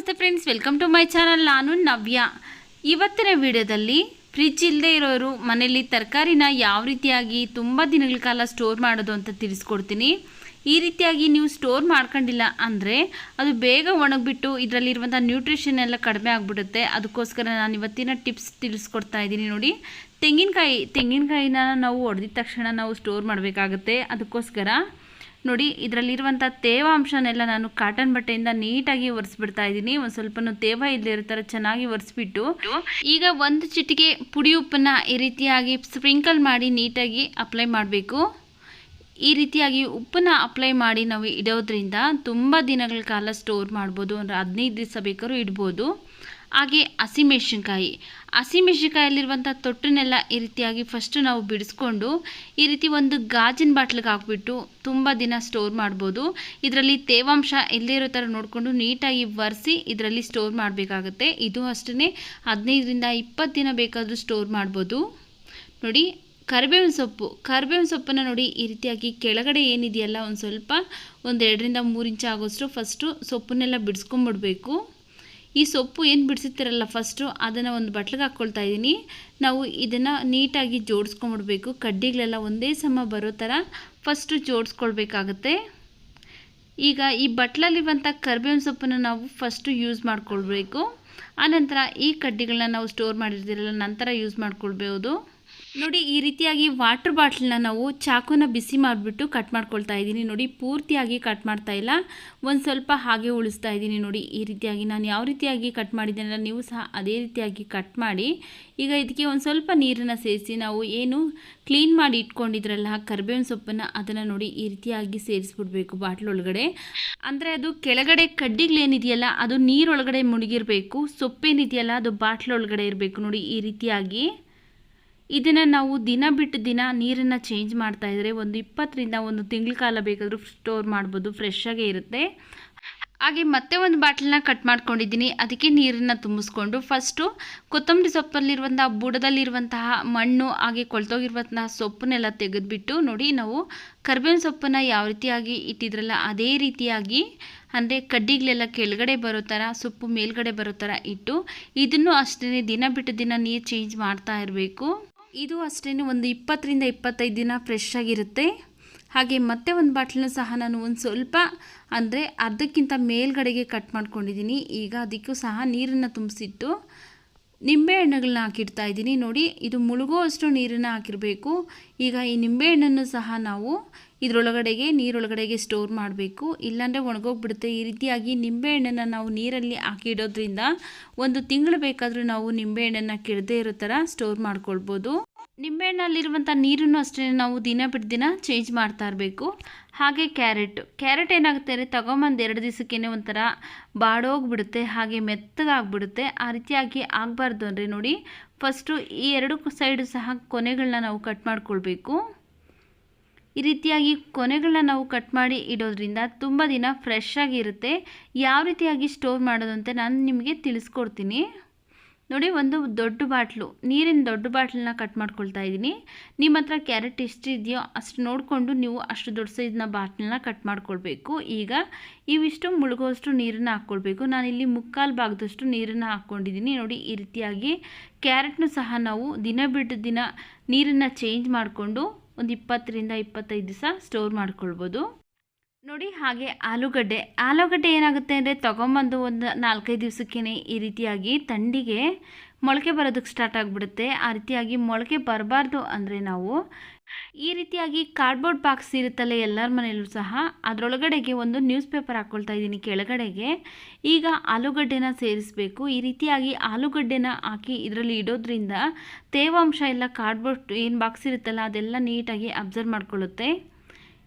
ನಮಸ್ತೆ friends, welcome to my channel. ನಾನು ನವ್ಯ. ಇವತ್ತಿನ ವಿಡಿಯೋದಲ್ಲಿ ಫ್ರಿಜ್ ಇಲ್ಲದೆ ಇರೋರು ಮನೆಯಲ್ಲಿ ತರಕಾರಿನ ಯಾವ ರೀತಿಯಾಗಿ ತುಂಬ ದಿನಗಳ ಕಾಲ ಸ್ಟೋರ್ ಮಾಡೋದು ಅಂತ ತಿಳಿಸ್ಕೊಡ್ತೀನಿ. ಈ ರೀತಿಯಾಗಿ ನೀವು ಸ್ಟೋರ್ ಮಾಡ್ಕೊಂಡಿಲ್ಲ ಅಂದರೆ ಅದು ಬೇಗ ಒಣಗಿಬಿಟ್ಟು ಇದರಲ್ಲಿರುವಂಥ ನ್ಯೂಟ್ರಿಷನ್ ಎಲ್ಲ ಕಡಿಮೆ ಆಗಿಬಿಡುತ್ತೆ. ಅದಕ್ಕೋಸ್ಕರ ನಾನು ಇವತ್ತಿನ ಟಿಪ್ಸ್ ತಿಳಿಸ್ಕೊಡ್ತಾ ಇದ್ದೀನಿ ನೋಡಿ. ತೆಂಗಿನಕಾಯಿ, ತೆಂಗಿನಕಾಯಿನ ನಾವು ಹೊಡೆದಿದ ತಕ್ಷಣ ನಾವು ಸ್ಟೋರ್ ಮಾಡಬೇಕಾಗುತ್ತೆ. ಅದಕ್ಕೋಸ್ಕರ ನೋಡಿ, ಇದರಲ್ಲಿರುವಂಥ ತೇವಾಂಶನೆಲ್ಲ ನಾನು ಕಾಟನ್ ಬಟ್ಟೆಯಿಂದ ನೀಟಾಗಿ ಒರೆಸ್ಬಿಡ್ತಾ ಇದ್ದೀನಿ. ಒಂದು ಸ್ವಲ್ಪ ತೇವ ಇಲ್ಲದಿರೋ ಥರ ಚೆನ್ನಾಗಿ ಒರೆಸ್ಬಿಟ್ಟು, ಈಗ ಒಂದು ಚಿಟಿಕೆ ಪುಡಿ ಉಪ್ಪನ್ನು ಈ ರೀತಿಯಾಗಿ ಸ್ಪ್ರಿಂಕಲ್ ಮಾಡಿ ನೀಟಾಗಿ ಅಪ್ಲೈ ಮಾಡಬೇಕು. ಈ ರೀತಿಯಾಗಿ ಉಪ್ಪನ್ನ ಅಪ್ಲೈ ಮಾಡಿ ನಾವು ಇಡೋದ್ರಿಂದ ತುಂಬ ದಿನಗಳ ಕಾಲ ಸ್ಟೋರ್ ಮಾಡ್ಬೋದು. ಅಂದರೆ ಹದಿನೈದು ದಿವಸ ಬೇಕಾದ್ರೂ ಇಡ್ಬೋದು. ಹಾಗೆ ಹಸಿಮೆಣ್ಸಿನ್ಕಾಯಿ ಹಸಿಮೆಣ್ಸಿನ್ಕಾಯಲ್ಲಿರುವಂಥ ತೊಟ್ಟನ್ನೆಲ್ಲ ಈ ರೀತಿಯಾಗಿ ಫಸ್ಟು ನಾವು ಬಿಡಿಸ್ಕೊಂಡು ಈ ರೀತಿ ಒಂದು ಗಾಜಿನ ಬಾಟ್ಲಿಗೆ ಹಾಕ್ಬಿಟ್ಟು ತುಂಬ ದಿನ ಸ್ಟೋರ್ ಮಾಡ್ಬೋದು. ಇದರಲ್ಲಿ ತೇವಾಂಶ ಎಲ್ಲೇ ಇರೋ ಥರ ನೋಡಿಕೊಂಡು ನೀಟಾಗಿ ಒರೆಸಿ ಇದರಲ್ಲಿ ಸ್ಟೋರ್ ಮಾಡಬೇಕಾಗುತ್ತೆ. ಇದು ಅಷ್ಟೇ ಹದಿನೈದರಿಂದ ಇಪ್ಪತ್ತು ದಿನ ಬೇಕಾದರೂ ಸ್ಟೋರ್ ಮಾಡ್ಬೋದು. ನೋಡಿ, ಕರಿಬೇವಿನ ಸೊಪ್ಪು. ಕರಿಬೇವಿನ ಸೊಪ್ಪನ್ನು ನೋಡಿ ಈ ರೀತಿಯಾಗಿ ಕೆಳಗಡೆ ಏನಿದೆಯಲ್ಲ ಒಂದು ಸ್ವಲ್ಪ, ಒಂದು ಎರಡರಿಂದ ಮೂರು ಇಂಚು ಆಗೋಷ್ಟು ಫಸ್ಟು ಸೊಪ್ಪನ್ನೆಲ್ಲ ಬಿಡಿಸ್ಕೊಂಬಿಡ್ಬೇಕು. ಈ ಸೊಪ್ಪು ಏನು ಬಿಡಿಸುತ್ತಿರಲ್ಲ ಫಸ್ಟು ಅದನ್ನು ಒಂದು ಬಟ್ಲಿಗೆ ಹಾಕ್ಕೊಳ್ತಾ ಇದ್ದೀನಿ ನಾವು ಇದನ್ನು ನೀಟಾಗಿ ಜೋಡಿಸ್ಕೊಂಬಿಡ್ಬೇಕು. ಕಡ್ಡಿಗಳೆಲ್ಲ ಒಂದೇ ಸಮ ಬರೋ ಥರ ಫಸ್ಟು ಜೋಡಿಸ್ಕೊಳ್ಬೇಕಾಗತ್ತೆ. ಈಗ ಈ ಬಟ್ಲಲ್ಲಿರುವಂಥ ಕರ್ಬೇವಿನ ಸೊಪ್ಪನ್ನು ನಾವು ಫಸ್ಟು ಯೂಸ್ ಮಾಡ್ಕೊಳ್ಬೇಕು. ಆನಂತರ ಈ ಕಡ್ಡಿಗಳನ್ನ ನಾವು ಸ್ಟೋರ್ ಮಾಡಿರ್ತೀರಲ್ಲ, ನಂತರ ಯೂಸ್ ಮಾಡ್ಕೊಳ್ಬೋದು. ನೋಡಿ, ಈ ರೀತಿಯಾಗಿ ವಾಟರ್ ಬಾಟ್ಲನ್ನ ನಾವು ಚಾಕುನ ಬಿಸಿ ಮಾಡಿಬಿಟ್ಟು ಕಟ್ ಮಾಡ್ಕೊಳ್ತಾ ಇದ್ದೀನಿ. ನೋಡಿ, ಪೂರ್ತಿಯಾಗಿ ಕಟ್ ಮಾಡ್ತಾ ಇಲ್ಲ. ಒಂದು ಸ್ವಲ್ಪ ಹಾಗೆ ಉಳಿಸ್ತಾ ಇದ್ದೀನಿ. ನೋಡಿ, ಈ ರೀತಿಯಾಗಿ ನಾನು ಯಾವ ರೀತಿಯಾಗಿ ಕಟ್ ಮಾಡಿದ್ದೀನಲ್ಲ ನೀವು ಸಹ ಅದೇ ರೀತಿಯಾಗಿ ಕಟ್ ಮಾಡಿ. ಈಗ ಇದಕ್ಕೆ ಒಂದು ಸ್ವಲ್ಪ ನೀರನ್ನು ಸೇರಿಸಿ, ನಾವು ಏನು ಕ್ಲೀನ್ ಮಾಡಿ ಇಟ್ಕೊಂಡಿದ್ರಲ್ಲ ಕರಿಬೇವಿನ ಸೊಪ್ಪನ್ನು ಅದನ್ನು ನೋಡಿ ಈ ರೀತಿಯಾಗಿ ಸೇರಿಸ್ಬಿಡ್ಬೇಕು ಬಾಟ್ಲ್ ಒಳಗಡೆ. ಅಂದರೆ ಅದು ಕೆಳಗಡೆ ಕಡ್ಡಿಗಳೇನಿದೆಯಲ್ಲ, ಅದು ನೀರೊಳಗಡೆ ಮುಳುಗಿರಬೇಕು. ಸೊಪ್ಪೇನಿದೆಯಲ್ಲ, ಅದು ಬಾಟ್ಲೊಳಗಡೆ ಇರಬೇಕು. ನೋಡಿ, ಈ ರೀತಿಯಾಗಿ. ಇದನ್ನು ನಾವು ದಿನ ಬಿಟ್ಟು ದಿನ ನೀರನ್ನು ಚೇಂಜ್ ಮಾಡ್ತಾ ಇದ್ದರೆ ಒಂದು ಇಪ್ಪತ್ತರಿಂದ ಒಂದು ತಿಂಗಳ ಕಾಲ ಬೇಕಾದರೂ ಸ್ಟೋರ್ ಮಾಡ್ಬೋದು ಫ್ರೆಶ್ ಆಗೇ ಇರುತ್ತೆ. ಹಾಗೆ ಮತ್ತೆ ಒಂದು ಬಾಟ್ಲನ್ನ ಕಟ್ ಮಾಡ್ಕೊಂಡಿದ್ದೀನಿ. ಅದಕ್ಕೆ ನೀರನ್ನು ತುಂಬಿಸ್ಕೊಂಡು ಫಸ್ಟು ಕೊತ್ತಂಬರಿ ಸೊಪ್ಪಲ್ಲಿರುವಂಥ ಬುಡದಲ್ಲಿರುವಂತಹ ಮಣ್ಣು, ಹಾಗೆ ಕೊಳ್ತೋಗಿರುವಂತಹ ಸೊಪ್ಪನ್ನೆಲ್ಲ ತೆಗೆದುಬಿಟ್ಟು ನೋಡಿ ನಾವು ಕರ್ಬೇವಿನ ಸೊಪ್ಪನ್ನು ಯಾವ ರೀತಿಯಾಗಿ ಇಟ್ಟಿದ್ರಲ್ಲ, ಅದೇ ರೀತಿಯಾಗಿ ಅಂದರೆ ಕಡ್ಡಿಗಳೆಲ್ಲ ಕೆಳಗಡೆ ಬರೋ ಥರ, ಸೊಪ್ಪು ಮೇಲ್ಗಡೆ ಬರೋ ಥರ ಇಟ್ಟು ಇದನ್ನು ಅಷ್ಟೇ ದಿನ ಬಿಟ್ಟು ದಿನ ನೀರು ಚೇಂಜ್ ಮಾಡ್ತಾ ಇರಬೇಕು. ಇದು ಅಷ್ಟೇ ಒಂದು ಇಪ್ಪತ್ತರಿಂದ ಇಪ್ಪತ್ತೈದು ದಿನ ಫ್ರೆಶ್ ಆಗಿರುತ್ತೆ. ಹಾಗೆ ಮತ್ತೆ ಒಂದು ಬಾಟ್ಲನ್ನು ಸಹ ನಾನು ಒಂದು ಸ್ವಲ್ಪ ಅಂದರೆ ಅರ್ಧಕ್ಕಿಂತ ಮೇಲ್ಗಡೆಗೆ ಕಟ್ ಮಾಡ್ಕೊಂಡಿದ್ದೀನಿ ಈಗ ಅದಕ್ಕೂ ಸಹ ನೀರನ್ನು ತುಂಬಿಸಿಟ್ಟು ನಿಂಬೆಹಣ್ಣುಗಳನ್ನ ಹಾಕಿಡ್ತಾ ಇದ್ದೀನಿ ನೋಡಿ, ಇದು ಮುಳುಗುವಷ್ಟು ನೀರನ್ನು ಹಾಕಿರಬೇಕು. ಈಗ ಈ ನಿಂಬೆಹಣ್ಣನ್ನು ಸಹ ನಾವು ಇದರೊಳಗಡೆಗೆ ನೀರೊಳಗಡೆಗೆ ಸ್ಟೋರ್ ಮಾಡಬೇಕು. ಇಲ್ಲಾಂದರೆ ಒಣಗೋಗ್ಬಿಡುತ್ತೆ. ಈ ರೀತಿಯಾಗಿ ನಿಂಬೆಹಣ್ಣನ್ನು ನಾವು ನೀರಲ್ಲಿ ಹಾಕಿಡೋದ್ರಿಂದ ಒಂದು ತಿಂಗಳು ಬೇಕಾದರೂ ನಾವು ನಿಂಬೆಹಣ್ಣನ್ನು ಕೆಡದೇ ಇರೋ ಥರ ಸ್ಟೋರ್ ಮಾಡ್ಕೊಳ್ಬೋದು. ನಿಂಬೆಹಣ್ಣಲ್ಲಿರುವಂಥ ನೀರನ್ನು ಅಷ್ಟೇ ನಾವು ದಿನ ಬಿಟ್ಟು ದಿನ ಚೇಂಜ್ ಮಾಡ್ತಾ ಇರಬೇಕು. ಹಾಗೆ ಕ್ಯಾರೆಟ್. ಕ್ಯಾರೆಟ್ ಏನಾಗುತ್ತೆ ಅಂದರೆ ತಗೊಂಬಂದು ಎರಡು ದಿವಸಕ್ಕೇ ಒಂಥರ ಬಾಡೋಗ್ಬಿಡುತ್ತೆ, ಹಾಗೆ ಮೆತ್ತಗಾಗ್ಬಿಡುತ್ತೆ. ಆ ರೀತಿಯಾಗಿ ಆಗಬಾರ್ದು ಅಂದರೆ ನೋಡಿ ಫಸ್ಟು ಈ ಎರಡು ಸೈಡು ಸಹ ಕೊನೆಗಳನ್ನ ನಾವು ಕಟ್ ಮಾಡ್ಕೊಳ್ಬೇಕು. ಈ ರೀತಿಯಾಗಿ ಕೊನೆಗಳನ್ನ ನಾವು ಕಟ್ ಮಾಡಿ ಇಡೋದ್ರಿಂದ ತುಂಬ ದಿನ ಫ್ರೆಶ್ ಆಗಿರುತ್ತೆ ಯಾವ ರೀತಿಯಾಗಿ ಸ್ಟೋರ್ ಮಾಡೋದು ಅಂತ ನಾನು ನಿಮಗೆ ತಿಳಿಸ್ಕೊಡ್ತೀನಿ. ನೋಡಿ, ಒಂದು ದೊಡ್ಡ ಬಾಟ್ಲು, ನೀರಿನ ದೊಡ್ಡ ಬಾಟ್ಲನ್ನ ಕಟ್ ಮಾಡ್ಕೊಳ್ತಾ ಇದ್ದೀನಿ. ನಿಮ್ಮ ಹತ್ರ ಕ್ಯಾರೆಟ್ ಎಷ್ಟು ಇದೆಯೋ ಅಷ್ಟು ನೋಡಿಕೊಂಡು ನೀವು ಅಷ್ಟು ದೊಡ್ಡ ಸೈಜ್ನ ಬಾಟ್ಲನ್ನ ಕಟ್ ಮಾಡ್ಕೊಳ್ಬೇಕು. ಈಗ ಇವಿಷ್ಟು ಮುಳುಗೋಷ್ಟು ನೀರನ್ನು ಹಾಕ್ಕೊಳ್ಬೇಕು. ನಾನಿಲ್ಲಿ ಮುಕ್ಕಾಲು ಭಾಗದಷ್ಟು ನೀರನ್ನು ಹಾಕ್ಕೊಂಡಿದ್ದೀನಿ. ನೋಡಿ, ಈ ರೀತಿಯಾಗಿ ಕ್ಯಾರೆಟ್ನು ಸಹ ನಾವು ದಿನ ಬಿಟ್ಟು ದಿನ ನೀರನ್ನು ಚೇಂಜ್ ಮಾಡಿಕೊಂಡು ಒಂದು ಇಪ್ಪತ್ತರಿಂದ ಇಪ್ಪತ್ತೈದು ದಿವಸ ಸ್ಟೋರ್ ಮಾಡ್ಕೊಳ್ಬೋದು. ನೋಡಿ ಹಾಗೆ ಆಲೂಗಡ್ಡೆ. ಆಲೂಗಡ್ಡೆ ಏನಾಗುತ್ತೆ ಅಂದರೆ ತೊಗೊಂಬಂದು ಒಂದು ನಾಲ್ಕೈದು ದಿವಸಕ್ಕೇ ಈ ರೀತಿಯಾಗಿ ತಂಡಿಗೆ ಮೊಳಕೆ ಬರೋದಕ್ಕೆ ಸ್ಟಾರ್ಟ್ ಆಗಿಬಿಡುತ್ತೆ. ಆ ರೀತಿಯಾಗಿ ಮೊಳಕೆ ಬರಬಾರ್ದು ಅಂದರೆ ನಾವು ಈ ರೀತಿಯಾಗಿ ಕಾರ್ಡ್ಬೋರ್ಡ್ ಬಾಕ್ಸ್ ಇರುತ್ತಲ್ಲ ಎಲ್ಲರ ಮನೆಯಲ್ಲೂ ಸಹ, ಅದರೊಳಗಡೆಗೆ ಒಂದು ನ್ಯೂಸ್ ಪೇಪರ್ ಹಾಕ್ಕೊಳ್ತಾ ಇದ್ದೀನಿ ಕೆಳಗಡೆಗೆ. ಈಗ ಆಲೂಗಡ್ಡೆನ ಸೇರಿಸಬೇಕು. ಈ ರೀತಿಯಾಗಿ ಆಲೂಗಡ್ಡೆನ ಹಾಕಿ ಇದರಲ್ಲಿ ಇಡೋದ್ರಿಂದ ತೇವಾಂಶ ಎಲ್ಲ ಕಾರ್ಡ್ಬೋರ್ಡ್ ಏನು ಬಾಕ್ಸ್ ಇರುತ್ತಲ್ಲ ಅದೆಲ್ಲ ನೀಟಾಗಿ ಅಬ್ಸರ್ವ್ ಮಾಡ್ಕೊಳ್ಳುತ್ತೆ.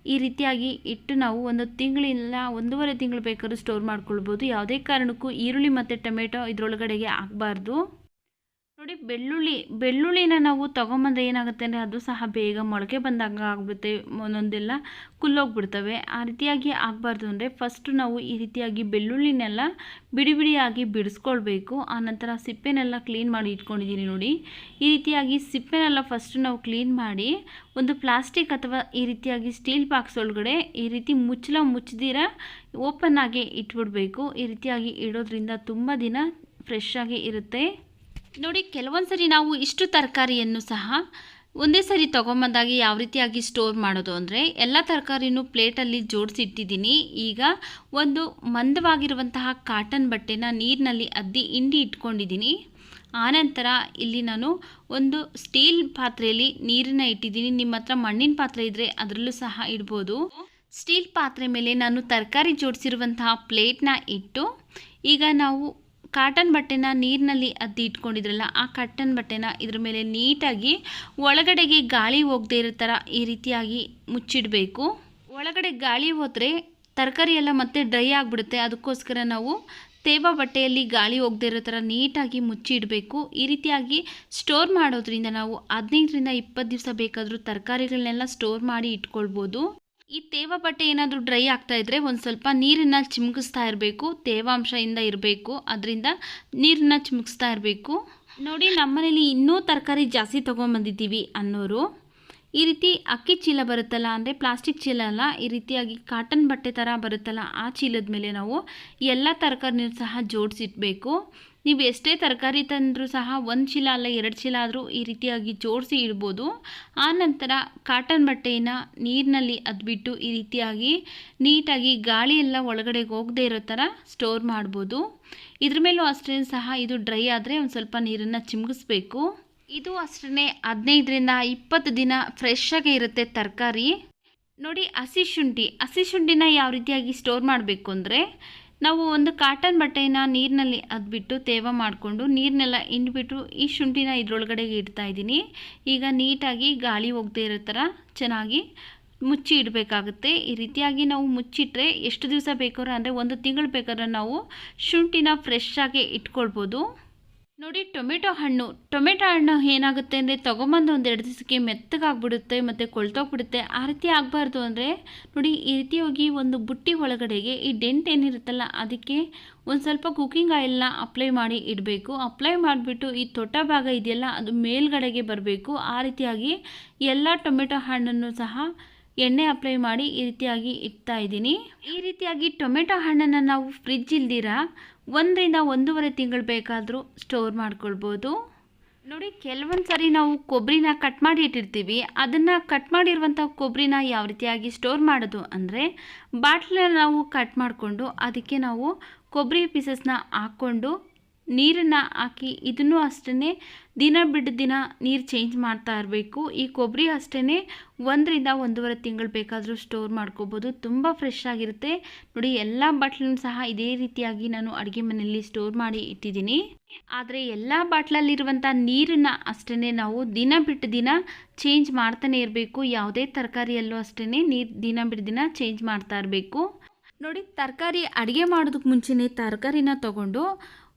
ಈ ರೀತಿಯಾಗಿ ಇಟ್ಟು ನಾವು ಒಂದು ತಿಂಗಳಿಲ್ಲ ಒಂದೂವರೆ ತಿಂಗಳು ಬೇಕಾದ್ರೂ ಸ್ಟೋರ್ ಮಾಡ್ಕೊಳ್ಬೋದು. ಯಾವುದೇ ಕಾರಣಕ್ಕೂ ಈರುಳ್ಳಿ ಮತ್ತು ಟೊಮೆಟೊ ಇದರೊಳಗಡೆಗೆ ಹಾಕಬಾರ್ದು. ನೋಡಿ, ಬೆಳ್ಳುಳ್ಳಿ, ಬೆಳ್ಳುಳ್ಳಿನ ನಾವು ತೊಗೊಂಬಂದ್ರೆ ಏನಾಗುತ್ತೆ ಅಂದರೆ ಅದು ಸಹ ಬೇಗ ಮೊಳಕೆ ಬಂದಾಗ ಆಗ್ಬಿಡುತ್ತೆ, ಒಂದೊಂದೆಲ್ಲ ಕುಲ್ಲೋಗ್ಬಿಡ್ತವೆ. ಆ ರೀತಿಯಾಗಿ ಆಗಬಾರ್ದು ಅಂದರೆ ಫಸ್ಟು ನಾವು ಈ ರೀತಿಯಾಗಿ ಬೆಳ್ಳುಳ್ಳಿನೆಲ್ಲ ಬಿಡಿ ಬಿಡಿಯಾಗಿ ಬಿಡಿಸ್ಕೊಳ್ಬೇಕು. ಆನಂತರ ಸಿಪ್ಪೆನೆಲ್ಲ ಕ್ಲೀನ್ ಮಾಡಿ ಇಟ್ಕೊಂಡಿದ್ದೀನಿ ನೋಡಿ. ಈ ರೀತಿಯಾಗಿ ಸಿಪ್ಪೆನೆಲ್ಲ ಫಸ್ಟು ನಾವು ಕ್ಲೀನ್ ಮಾಡಿ ಒಂದು ಪ್ಲಾಸ್ಟಿಕ್ ಅಥವಾ ಈ ರೀತಿಯಾಗಿ ಸ್ಟೀಲ್ ಬಾಕ್ಸ್ ಒಳಗಡೆ ಈ ರೀತಿ ಮುಚ್ಚಲ ಮುಚ್ಚದಿರ ಓಪನ್ ಆಗಿ ಇಟ್ಬಿಡಬೇಕು. ಈ ರೀತಿಯಾಗಿ ಇಡೋದ್ರಿಂದ ತುಂಬ ದಿನ ಫ್ರೆಶ್ ಆಗಿ ಇರುತ್ತೆ. ನೋಡಿ, ಕೆಲವೊಂದು ಸರಿ ನಾವು ಇಷ್ಟು ತರಕಾರಿಯನ್ನು ಸಹ ಒಂದೇ ಸರಿ ತೊಗೊಂಬಂದಾಗಿ ಯಾವ ರೀತಿಯಾಗಿ ಸ್ಟೋರ್ ಮಾಡೋದು ಅಂದರೆ, ಎಲ್ಲ ತರಕಾರಿನೂ ಪ್ಲೇಟಲ್ಲಿ ಜೋಡಿಸಿಟ್ಟಿದ್ದೀನಿ. ಈಗ ಒಂದು ಮಂದವಾಗಿರುವಂತಹ ಕಾಟನ್ ಬಟ್ಟೆನ ನೀರಿನಲ್ಲಿ ಅದ್ದಿ ಹಿಂಡಿ ಇಟ್ಕೊಂಡಿದ್ದೀನಿ. ಆನಂತರ ಇಲ್ಲಿ ನಾನು ಒಂದು ಸ್ಟೀಲ್ ಪಾತ್ರೆಯಲ್ಲಿ ನೀರನ್ನ ಇಟ್ಟಿದ್ದೀನಿ. ನಿಮ್ಮ ಹತ್ರ ಮಣ್ಣಿನ ಪಾತ್ರೆ ಇದ್ದರೆ ಅದರಲ್ಲೂ ಸಹ ಇಡ್ಬೋದು. ಸ್ಟೀಲ್ ಪಾತ್ರೆ ಮೇಲೆ ನಾನು ತರಕಾರಿ ಜೋಡಿಸಿರುವಂತಹ ಪ್ಲೇಟ್ನ ಇಟ್ಟು, ಈಗ ನಾವು ಕಾಟನ್ ಬಟ್ಟೆನ ನೀರಿನಲ್ಲಿ ಅದ್ದಿ ಇಟ್ಕೊಂಡಿದ್ರಲ್ಲ, ಆ ಕಾಟನ್ ಬಟ್ಟೆನ ಇದ್ರ ಮೇಲೆ ನೀಟಾಗಿ ಒಳಗಡೆಗೆ ಗಾಳಿ ಹೋಗದೇ ಇರೋ ಥರ ಈ ರೀತಿಯಾಗಿ ಮುಚ್ಚಿಡಬೇಕು. ಒಳಗಡೆ ಗಾಳಿ ಹೋದರೆ ತರಕಾರಿ ಎಲ್ಲ ಮತ್ತೆ ಡ್ರೈ ಆಗಿಬಿಡುತ್ತೆ. ಅದಕ್ಕೋಸ್ಕರ ನಾವು ತೇವ ಬಟ್ಟೆಯಲ್ಲಿ ಗಾಳಿ ಹೋಗದೇ ಇರೋ ಥರ ನೀಟಾಗಿ ಮುಚ್ಚಿಡಬೇಕು. ಈ ರೀತಿಯಾಗಿ ಸ್ಟೋರ್ ಮಾಡೋದ್ರಿಂದ ನಾವು ಹದಿನೈದರಿಂದ ಇಪ್ಪತ್ತು ದಿವಸ ಬೇಕಾದರೂ ತರಕಾರಿಗಳನ್ನೆಲ್ಲ ಸ್ಟೋರ್ ಮಾಡಿ ಇಟ್ಕೊಳ್ಬೋದು. ಈ ತೇವ ಬಟ್ಟೆ ಏನಾದರೂ ಡ್ರೈ ಆಗ್ತಾ ಇದ್ದರೆ ಒಂದು ಸ್ವಲ್ಪ ನೀರನ್ನು ಚಿಮುಕಿಸ್ತಾ ಇರಬೇಕು, ತೇವಾಂಶದಿಂದ ಇರಬೇಕು, ಅದರಿಂದ ನೀರನ್ನು ಚಿಮುಕಿಸ್ತಾ ಇರಬೇಕು. ನೋಡಿ, ನಮ್ಮನೇಲಿ ಇನ್ನೂ ತರಕಾರಿ ಜಾಸ್ತಿ ತೊಗೊಂಬಂದಿದ್ದೀವಿ ಅನ್ನೋರು. ಈ ರೀತಿ ಅಕ್ಕಿ ಚೀಲ ಬರುತ್ತಲ್ಲ, ಅಂದರೆ ಪ್ಲಾಸ್ಟಿಕ್ ಚೀಲ ಅಲ್ಲ, ಈ ರೀತಿಯಾಗಿ ಕಾಟನ್ ಬಟ್ಟೆ ಥರ ಬರುತ್ತಲ್ಲ, ಆ ಚೀಲದ ಮೇಲೆ ನಾವು ಎಲ್ಲ ತರಕಾರಿನೂ ಸಹ ಜೋಡಿಸಿಟ್ಬೇಕು. ನೀವು ಎಷ್ಟೇ ತರಕಾರಿ ತಂದರೂ ಸಹ ಒಂದು ಚೀಲ ಅಲ್ಲ, ಎರಡು ಚೀಲ ಆದರೂ ಈ ರೀತಿಯಾಗಿ ಜೋಡಿಸಿ ಇಡ್ಬೋದು. ಆನಂತರ ಕಾಟನ್ ಬಟ್ಟೆಯನ್ನು ನೀರಿನಲ್ಲಿ ಅದ್ಬಿಟ್ಟು ಈ ರೀತಿಯಾಗಿ ನೀಟಾಗಿ ಗಾಳಿ ಎಲ್ಲ ಒಳಗಡೆ ಹೋಗದೇ ಇರೋ ಥರ ಸ್ಟೋರ್ ಮಾಡ್ಬೋದು. ಇದ್ರ ಮೇಲೂ ಅಷ್ಟೇ ಸಹ ಇದು ಡ್ರೈ ಆದರೆ ಒಂದು ಸ್ವಲ್ಪ ನೀರನ್ನು ಚಿಮ್ಗಿಸ್ಬೇಕು. ಇದು ಅಷ್ಟೇ ಹದಿನೈದರಿಂದ ಇಪ್ಪತ್ತು ದಿನ ಫ್ರೆಶ್ ಆಗಿ ಇರುತ್ತೆ ತರಕಾರಿ. ನೋಡಿ ಹಸಿ ಶುಂಠಿ. ಹಸಿ ಶುಂಠಿನ ಯಾವ ರೀತಿಯಾಗಿ ಸ್ಟೋರ್ ಮಾಡಬೇಕು ಅಂದರೆ ನಾವು ಒಂದು ಕಾಟನ್ ಬಟ್ಟೆನ ನೀರಿನಲ್ಲಿ ಅದ್ಬಿಟ್ಟು ತೇವ ಮಾಡಿಕೊಂಡು ನೀರನ್ನೆಲ್ಲ ಹಿಂಡ್ಬಿಟ್ಟು ಈ ಶುಂಠಿನ ಇದ್ರೊಳಗಡೆಗೆ ಇಡ್ತಾ ಇದ್ದೀನಿ. ಈಗ ನೀಟಾಗಿ ಗಾಳಿ ಹೋಗದೇ ಇರೋ ಥರ ಚೆನ್ನಾಗಿ ಮುಚ್ಚಿ ಇಡಬೇಕಾಗುತ್ತೆ. ಈ ರೀತಿಯಾಗಿ ನಾವು ಮುಚ್ಚಿಟ್ರೆ ಎಷ್ಟು ದಿವಸ ಬೇಕಾದ್ರೆ, ಅಂದರೆ ಒಂದು ತಿಂಗಳು ಬೇಕಾದ್ರೆ ನಾವು ಶುಂಠಿನ ಫ್ರೆಶ್ ಆಗಿ ಇಟ್ಕೊಳ್ಬೋದು. ನೋಡಿ, ಟೊಮೆಟೊ ಹಣ್ಣು. ಟೊಮೆಟೊ ಹಣ್ಣು ಏನಾಗುತ್ತೆ ಅಂದರೆ, ತೊಗೊಂಬಂದು ಒಂದು ಎರಡು ದಿವಸಕ್ಕೆ ಮೆತ್ತಗಾಗ್ಬಿಡುತ್ತೆ, ಮತ್ತು ಕೊಳ್ತೋಗ್ಬಿಡುತ್ತೆ. ಆ ರೀತಿ ಆಗಬಾರ್ದು ಅಂದರೆ, ನೋಡಿ, ಈ ರೀತಿ ಹೋಗಿ ಒಂದು ಬುಟ್ಟಿ ಒಳಗಡೆಗೆ ಈ ಡೆಂಟ್ ಏನಿರುತ್ತಲ್ಲ, ಅದಕ್ಕೆ ಒಂದು ಸ್ವಲ್ಪ ಕುಕ್ಕಿಂಗ್ ಆಯಿಲ್ನ ಅಪ್ಲೈ ಮಾಡಿ ಇಡಬೇಕು. ಅಪ್ಲೈ ಮಾಡಿಬಿಟ್ಟು ಈ ತೊಟ್ಟ ಭಾಗ ಇದೆಯಲ್ಲ, ಅದು ಮೇಲ್ಗಡೆಗೆ ಬರಬೇಕು. ಆ ರೀತಿಯಾಗಿ ಎಲ್ಲ ಟೊಮೆಟೊ ಹಣ್ಣನ್ನು ಸಹ ಎಣ್ಣೆ ಅಪ್ಲೈ ಮಾಡಿ ಈ ರೀತಿಯಾಗಿ ಇಡ್ತಾ ಇದ್ದೀನಿ. ಈ ರೀತಿಯಾಗಿ ಟೊಮೆಟೊ ಹಣ್ಣನ್ನು ನಾವು ಫ್ರಿಜ್ ಇಲ್ದಿರ ಒಂದರಿಂದ ಒಂದೂವರೆ ತಿಂಗಳು ಬೇಕಾದರೂ ಸ್ಟೋರ್ ಮಾಡ್ಕೊಳ್ಬೋದು. ನೋಡಿ ಕೆಲವೊಂದು ಸರಿ ನಾವು ಕೊಬ್ಬರಿನ ಕಟ್ ಮಾಡಿ ಇಟ್ಟಿರ್ತೀವಿ. ಅದನ್ನು ಕಟ್ ಮಾಡಿರುವಂಥ ಕೊಬ್ಬರಿನ ಯಾವ ರೀತಿಯಾಗಿ ಸ್ಟೋರ್ ಮಾಡೋದು ಅಂದರೆ ಬಾಟ್ಲನ್ನ ನಾವು ಕಟ್ ಮಾಡಿಕೊಂಡು ಅದಕ್ಕೆ ನಾವು ಕೊಬ್ಬರಿ ಪೀಸಸ್ನ ಹಾಕ್ಕೊಂಡು ನೀರನ್ನು ಹಾಕಿ ಇದನ್ನು ಅಷ್ಟೇ ದಿನ ಬಿಟ್ಟು ದಿನ ನೀರು ಚೇಂಜ್ ಮಾಡ್ತಾ ಇರಬೇಕು. ಈ ಕೊಬ್ಬರಿ ಅಷ್ಟೇ ಒಂದರಿಂದ ಒಂದೂವರೆ ತಿಂಗಳು ಬೇಕಾದರೂ ಸ್ಟೋರ್ ಮಾಡ್ಕೋಬೋದು. ತುಂಬ ಫ್ರೆಶ್ ಆಗಿರುತ್ತೆ. ನೋಡಿ, ಎಲ್ಲ ಬಾಟ್ಲನ್ನು ಸಹ ಇದೇ ರೀತಿಯಾಗಿ ನಾನು ಅಡುಗೆ ಮನೆಯಲ್ಲಿ ಸ್ಟೋರ್ ಮಾಡಿ ಇಟ್ಟಿದ್ದೀನಿ. ಆದರೆ ಎಲ್ಲ ಬಾಟ್ಲಲ್ಲಿರುವಂಥ ನೀರನ್ನು ಅಷ್ಟೇ ನಾವು ದಿನ ಬಿಟ್ಟು ದಿನ ಚೇಂಜ್ ಮಾಡ್ತಾನೆ ಇರಬೇಕು. ಯಾವುದೇ ತರಕಾರಿಯಲ್ಲೂ ಅಷ್ಟೇ ನೀರು ದಿನ ಬಿಟ್ಟು ದಿನ ಚೇಂಜ್ ಮಾಡ್ತಾ ಇರಬೇಕು. ನೋಡಿ, ತರಕಾರಿ ಅಡುಗೆ ಮಾಡೋದಕ್ಕೆ ಮುಂಚೆನೇ ತರಕಾರಿನ ತಗೊಂಡು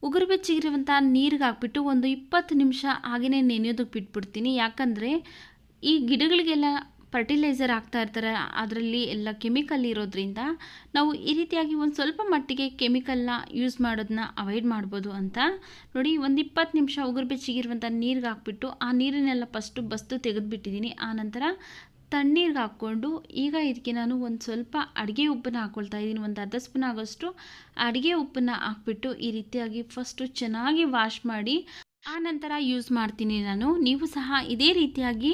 ಉಗುರು ಬೆಚ್ಚಿಗಿರುವಂಥ ನೀರಿಗೆ ಹಾಕ್ಬಿಟ್ಟು ಒಂದು ಇಪ್ಪತ್ತು ನಿಮಿಷ ಹಾಗೆಯೇ ನೆನೆಯೋದಕ್ಕೆ ಬಿಟ್ಬಿಡ್ತೀನಿ. ಯಾಕಂದರೆ ಈ ಗಿಡಗಳಿಗೆಲ್ಲ ಫರ್ಟಿಲೈಸರ್ ಹಾಕ್ತಾ ಇರ್ತಾರೆ. ಅದರಲ್ಲಿ ಎಲ್ಲ ಕೆಮಿಕಲ್ ಇರೋದ್ರಿಂದ ನಾವು ಈ ರೀತಿಯಾಗಿ ಒಂದು ಸ್ವಲ್ಪ ಮಟ್ಟಿಗೆ ಕೆಮಿಕಲ್ನ ಯೂಸ್ ಮಾಡೋದನ್ನ ಅವಾಯ್ಡ್ ಮಾಡ್ಬೋದು ಅಂತ. ನೋಡಿ, ಒಂದು ಇಪ್ಪತ್ತು ನಿಮಿಷ ಉಗುರು ಬೆಚ್ಚಿಗಿರುವಂಥ ನೀರಿಗೆ ಹಾಕ್ಬಿಟ್ಟು ಆ ನೀರನ್ನೆಲ್ಲ ಫಸ್ಟು ಬಸ್ತು ತೆಗೆದುಬಿಟ್ಟಿದ್ದೀನಿ. ಆನಂತರ ತಣ್ಣೀರಿಗೆ ಹಾಕ್ಕೊಂಡು ಈಗ ಇದಕ್ಕೆ ನಾನು ಒಂದು ಸ್ವಲ್ಪ ಅಡುಗೆ ಉಪ್ಪನ್ನ ಹಾಕ್ಕೊಳ್ತಾ ಇದ್ದೀನಿ ಒಂದು ಅರ್ಧ ಸ್ಪೂನ್ ಆಗೋಷ್ಟು ಅಡುಗೆ ಉಪ್ಪನ್ನು ಹಾಕ್ಬಿಟ್ಟು ಈ ರೀತಿಯಾಗಿ ಫಸ್ಟು ಚೆನ್ನಾಗಿ ವಾಶ್ ಮಾಡಿ, ಆ ನಂತರ ಯೂಸ್ ಮಾಡ್ತೀನಿ ನಾನು. ನೀವು ಸಹ ಇದೇ ರೀತಿಯಾಗಿ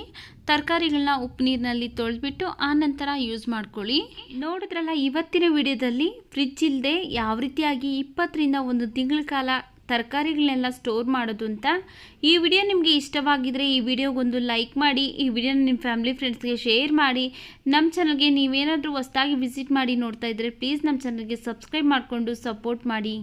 ತರಕಾರಿಗಳನ್ನ ಉಪ್ಪು ನೀರಿನಲ್ಲಿ ತೊಳೆದ್ಬಿಟ್ಟು ಆ ನಂತರ ಯೂಸ್ ಮಾಡ್ಕೊಳ್ಳಿ. ನೋಡಿದ್ರಲ್ಲ, ಇವತ್ತಿನ ವಿಡಿಯೋದಲ್ಲಿ ಫ್ರಿಜ್ ಇಲ್ಲದೆ ಯಾವ ರೀತಿಯಾಗಿ ಇಪ್ಪತ್ತರಿಂದ ಒಂದು ತಿಂಗಳ ಕಾಲ ತರಕಾರಿಗಳನ್ನೆಲ್ಲ ಸ್ಟೋರ್ ಮಾಡೋದು ಅಂತ. ಈ ವಿಡಿಯೋ ನಿಮಗೆ ಇಷ್ಟವಾಗಿದ್ದರೆ ಈ ವಿಡಿಯೋಗೊಂದು ಲೈಕ್ ಮಾಡಿ, ಈ ವಿಡಿಯೋನ ನಿಮ್ಮ ಫ್ಯಾಮಿಲಿ ಫ್ರೆಂಡ್ಸ್ಗೆ ಶೇರ್ ಮಾಡಿ. ನಮ್ಮ ಚಾನಲ್ಗೆ ನೀವೇನಾದರೂ ಹೊಸ್ದಾಗಿ ವಿಸಿಟ್ ಮಾಡಿ ನೋಡ್ತಾ ಇದ್ದರೆ ಪ್ಲೀಸ್ ನಮ್ಮ ಚಾನಲ್ಗೆ ಸಬ್ಸ್ಕ್ರೈಬ್ ಮಾಡಿಕೊಂಡು ಸಪೋರ್ಟ್ ಮಾಡಿ.